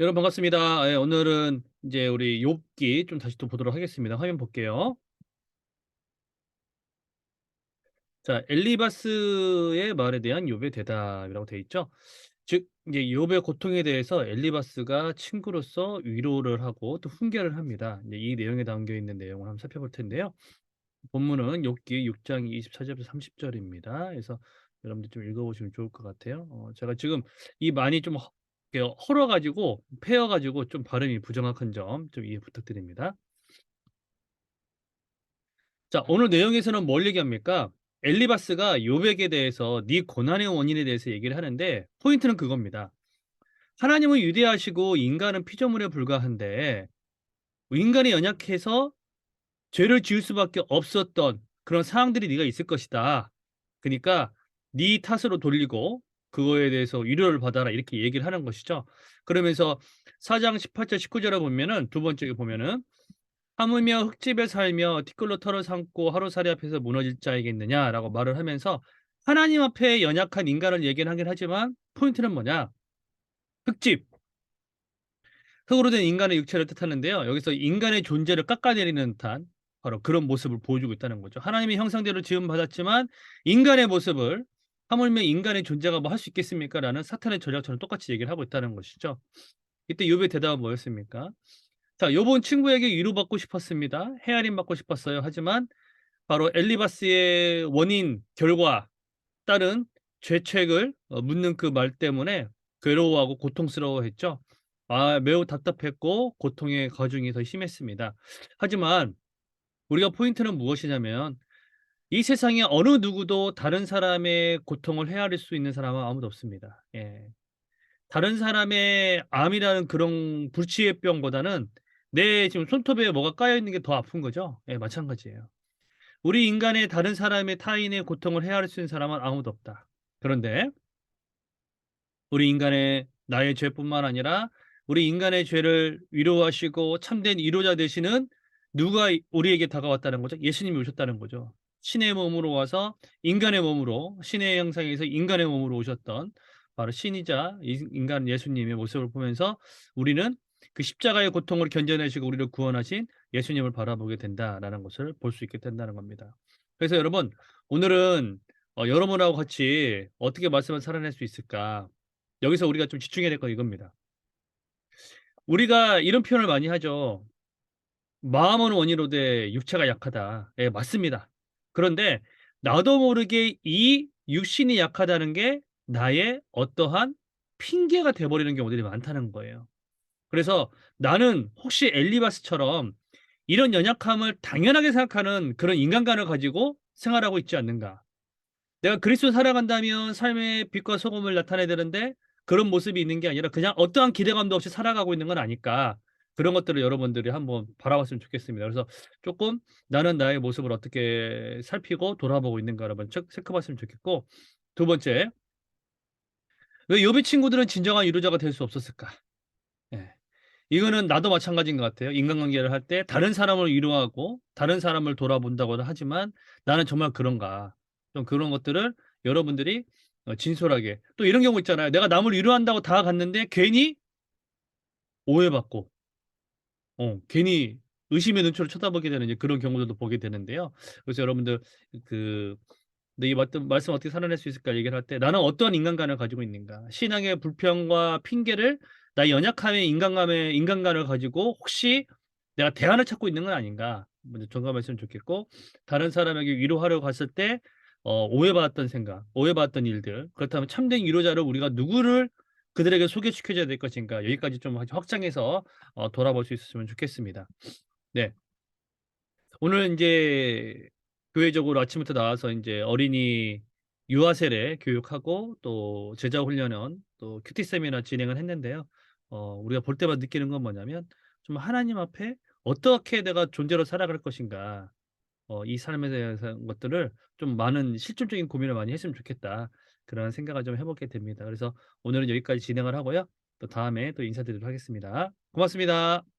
여러분 반갑습니다. 예, 오늘은 이제 우리 욥기 좀 다시 또 보도록 하겠습니다. 화면 볼게요. 자, 엘리바스의 말에 대한 욥의 대답이라고 되어 있죠. 즉 이제 욥의 고통에 대해서 엘리바스가 친구로서 위로를 하고 또 훈계를 합니다. 이제 이 내용에 담겨 있는 내용을 한번 살펴볼 텐데요. 본문은 욥기 6장 24절부터 30절입니다. 그래서 여러분들 좀 읽어보시면 좋을 것 같아요. 어, 제가 지금 이 많이 좀 헐어가지고 패여가지고 좀 발음이 부정확한 점 좀 이해 부탁드립니다. 자, 오늘 내용에서는 뭘 얘기합니까? 엘리바스가 욥에게 대해서 네 고난의 원인에 대해서 얘기를 하는데 포인트는 그겁니다. 하나님은 위대하시고 인간은 피조물에 불과한데 인간이 연약해서 죄를 지을 수밖에 없었던 그런 상황들이 네가 있을 것이다. 그러니까 네 탓으로 돌리고 그거에 대해서 위로를 받아라 이렇게 얘기를 하는 것이죠. 그러면서 4장 18절 19절에 보면은 두 번째 보면은 하물며 흙집에 살며 티끌로 털을 삼고 하루살이 앞에서 무너질 자이겠느냐라고 말을 하면서 하나님 앞에 연약한 인간을 얘기는 하긴 하지만 포인트는 뭐냐? 흙집. 흙으로 된 인간의 육체를 뜻하는데요. 여기서 인간의 존재를 깎아내리는 듯한 바로 그런 모습을 보여주고 있다는 거죠. 하나님의 형상대로 지음 받았지만 인간의 모습을 하물며 인간의 존재가 뭐 할 수 있겠습니까? 라는 사탄의 전략처럼 똑같이 얘기를 하고 있다는 것이죠. 이때 욥의 대답은 뭐였습니까? 자, 요번 친구에게 위로받고 싶었습니다. 헤아림 받고 싶었어요. 하지만 바로 엘리바스의 원인, 결과, 따른 죄책을 어, 묻는 그 말 때문에 괴로워하고 고통스러워했죠. 아, 매우 답답했고 고통의 가중이 더 심했습니다. 하지만 우리가 포인트는 무엇이냐면 이 세상에 어느 누구도 다른 사람의 고통을 헤아릴 수 있는 사람은 아무도 없습니다. 예. 다른 사람의 암이라는 그런 불치의 병보다는 내 지금 손톱에 뭐가 까여 있는 게 더 아픈 거죠. 예, 마찬가지예요. 우리 인간의 다른 사람의 타인의 고통을 헤아릴 수 있는 사람은 아무도 없다. 그런데 우리 인간의 나의 죄뿐만 아니라 우리 인간의 죄를 위로하시고 참된 위로자 되시는 누가 우리에게 다가왔다는 거죠? 예수님이 오셨다는 거죠. 신의 몸으로 와서 인간의 몸으로 신의 형상에서 인간의 몸으로 오셨던 바로 신이자 인간 예수님의 모습을 보면서 우리는 그 십자가의 고통을 견뎌내시고 우리를 구원하신 예수님을 바라보게 된다라는 것을 볼 수 있게 된다는 겁니다. 그래서 여러분 오늘은 어, 여러분하고 같이 어떻게 말씀을 살아낼 수 있을까? 여기서 우리가 좀 집중해야 될건 이겁니다. 우리가 이런 표현을 많이 하죠. 마음은 원이로되 육체가 약하다. 예, 맞습니다. 그런데 나도 모르게 이 육신이 약하다는 게 나의 어떠한 핑계가 돼버리는 경우들이 많다는 거예요. 그래서 나는 혹시 엘리바스처럼 이런 연약함을 당연하게 생각하는 그런 인간관을 가지고 생활하고 있지 않는가? 내가 그리스도 살아간다면 삶의 빛과 소금을 나타내야 되는데 그런 모습이 있는 게 아니라 그냥 어떠한 기대감도 없이 살아가고 있는 건 아닐까? 그런 것들을 여러분들이 한번 바라봤으면 좋겠습니다. 그래서 조금 나는 나의 모습을 어떻게 살피고 돌아보고 있는가 여러분 체크봤으면 좋겠고 두 번째 왜 욥의 친구들은 진정한 위로자가 될 수 없었을까? 예. 이거는 나도 마찬가지인 것 같아요. 인간관계를 할 때 다른 사람을 위로하고 다른 사람을 돌아본다고 하지만 나는 정말 그런가? 좀 그런 것들을 여러분들이 어, 진솔하게 또 이런 경우 있잖아요. 내가 남을 위로한다고 다 갔는데 괜히 오해받고 어 괜히 의심의 눈초리를 쳐다보게 되는 이제 그런 경우들도 보게 되는데요. 그래서 여러분들 그 네, 이 말씀 어떻게 살아낼 수 있을까 얘기를 할 때 나는 어떠한 인간관을 가지고 있는가? 신앙의 불평과 핑계를 나의 연약함의 인간감의 인간관을 가지고 혹시 내가 대안을 찾고 있는 건 아닌가? 먼저 점검했으면 좋겠고 다른 사람에게 위로하려고 갔을 때 어, 오해받았던 생각, 오해받았던 일들 그렇다면 참된 위로자를 우리가 누구를 그들에게 소개시켜 줘야 될 것인가? 여기까지 좀 확장해서 어, 돌아볼 수 있었으면 좋겠습니다. 네. 오늘 인제 교회적으로 아침부터 나와서 인제 어린이 유아 세례 교육하고 또 제자 훈련원 또 큐티 세미나 진행을 했는데요. 어 우리가 볼 때마다 느끼는 건 뭐냐면 좀 하나님 앞에 어떻게 내가 존재로 살아갈 것인가. 어이 삶에 대해서 것들을 좀 많은 실질적인 고민을 많이 했으면 좋겠다. 그런 생각을 좀 해 보게 됩니다. 그래서 오늘은 여기까지 진행을 하고요. 또 다음에 또 인사드리도록 하겠습니다. 고맙습니다.